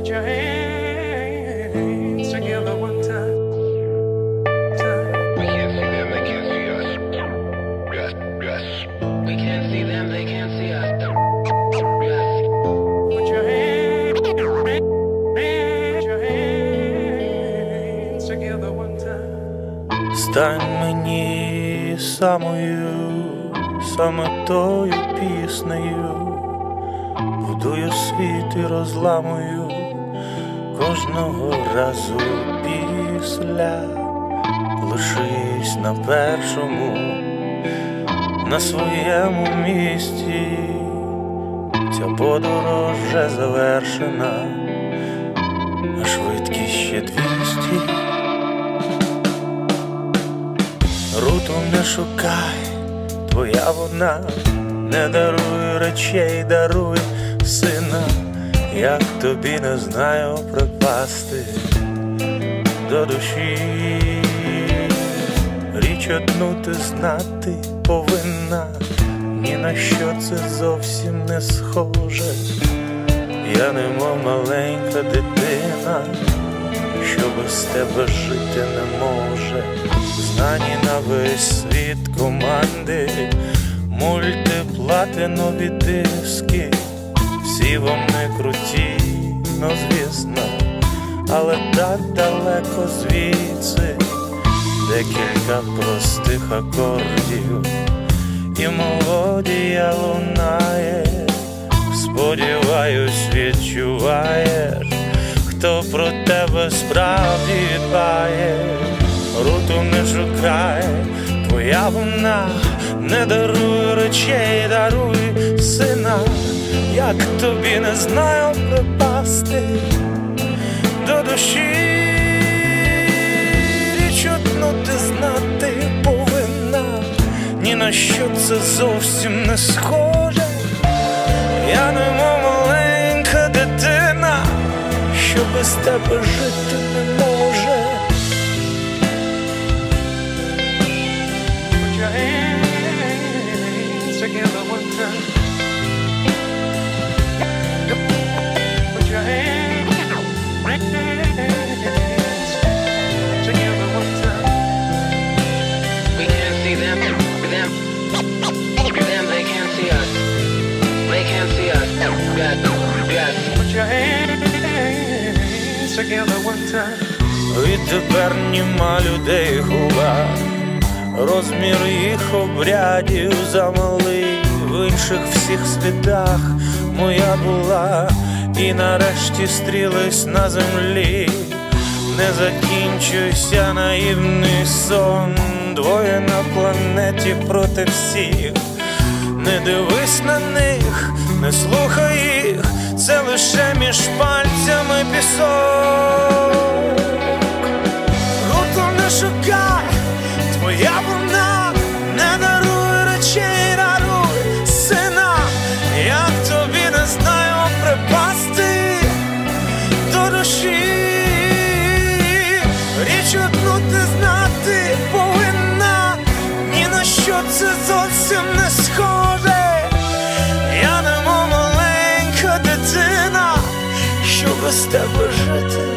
put your hands together one time. We can't see them, they can't see us. Yes, yes. We can't see them, they can't see us. Yes. Put your hands, put your hands together one time. Стань мені самою, саме тою піснею. Будую світ і розламую кожного разу після, лишись на першому, на своєму місці, ця подорож вже завершена, а швидкість ще двісті. Руту не шукай, твоя вона, не даруй речей, даруй сина, як тобі не знаю припасти до душі. Річ одну ти знати повинна, ні на що це зовсім не схоже. Я немов маленька дитина що без тебе жити не може, знані на весь світ команди, мультиплатинові диски, всі вони круті, ну звісно, але так далеко звідси, декілька простих акордів, і мелодія лунає, сподіваюсь, відчуваєш хто про тебе справді дбає, руту не шукай, твоя вона не даруй речей, даруй сина, як тобі не знаю припасти до душі, річ ти знати повинна, ні на що це зовсім не схоже. Я немов маленька дитина, що без тебе жити не може. Together one time. Us. Yes. Yes. Put your hands together one time. Відтепер німа людей губа, розмір їх обрядів замалий в інших всіх світах моя була, і нарешті стрілись на землі, не закінчуйся наївний сон, двоє на планеті проти всіх. Не дивись на них, не слухай їх, це лише між пальцями пісок. Гурту не шукай, твоя вона не даруй речей, даруй сина, як тобі не знаю припасти до душі, річ одну ти знати повинна, ні на що це зовсім не схоже. yaratır